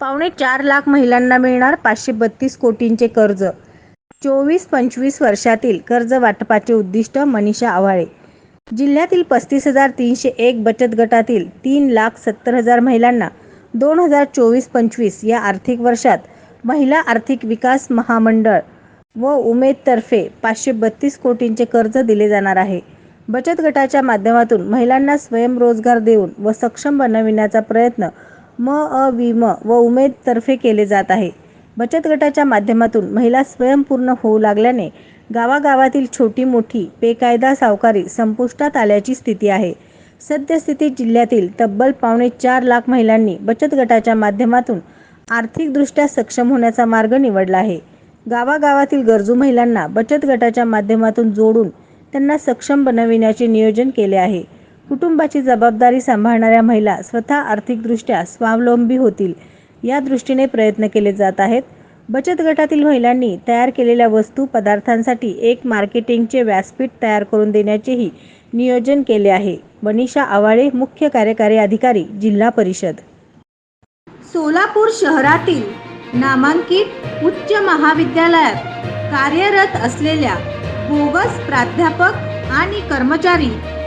पावणे चार लाख महिलांना मिळणार पाचशे बत्तीस कोटींचे कर्ज. चोवीस पंचवीस वर्षातील कर्ज वाटपाचे उद्दिष्ट मनीषा आव्हाळे. जिल्ह्यातील पस्तीस हजार तीनशे एक बचत गटातील तीन लाख सत्तर हजार महिलांना दोन हजार चोवीस पंचवीस या आर्थिक वर्षात महिला आर्थिक विकास महामंडळ व उमेदतर्फे पाचशे बत्तीस कोटींचे कर्ज दिले जाणार आहे. बचत गटाच्या माध्यमातून महिलांना स्वयंरोजगार देऊन व सक्षम बनविण्याचा प्रयत्न म अ विम व उमेदतर्फे केले जात आहे. बचत गटाच्या माध्यमातून महिला स्वयंपूर्ण होऊ लागल्याने गावागावातील छोटी मोठी बेकायदा सावकारी संपुष्टात आल्याची स्थिती आहे. सद्यस्थितीत जिल्ह्यातील तब्बल पावणे चार लाख महिलांनी बचत गटाच्या माध्यमातून आर्थिकदृष्ट्या सक्षम होण्याचा मार्ग निवडला आहे. गावागावातील गरजू महिलांना बचत गटाच्या माध्यमातून जोडून त्यांना सक्षम बनविण्याचे नियोजन केले आहे. कुटुंबाची जबाबदारी सांभाळणाऱ्या महिला स्वतः आर्थिकदृष्ट्या स्वावलंबी होतील या दृष्टीने प्रयत्न केले जात आहेत. बचत गटातील महिलांनी तयार केलेल्या वस्तू पदार्थांसाठी एक मार्केटिंगचे व्यासपीठ तयार करून देण्याचेही नियोजन केले आहे. मनीषा आवाळे मुख्य कार्यकारी अधिकारी जिल्हा परिषद. सोलापूर शहरातील नामांकित उच्च महाविद्यालयात कार्यरत असलेल्या बोगस प्राध्यापक आणि कर्मचारी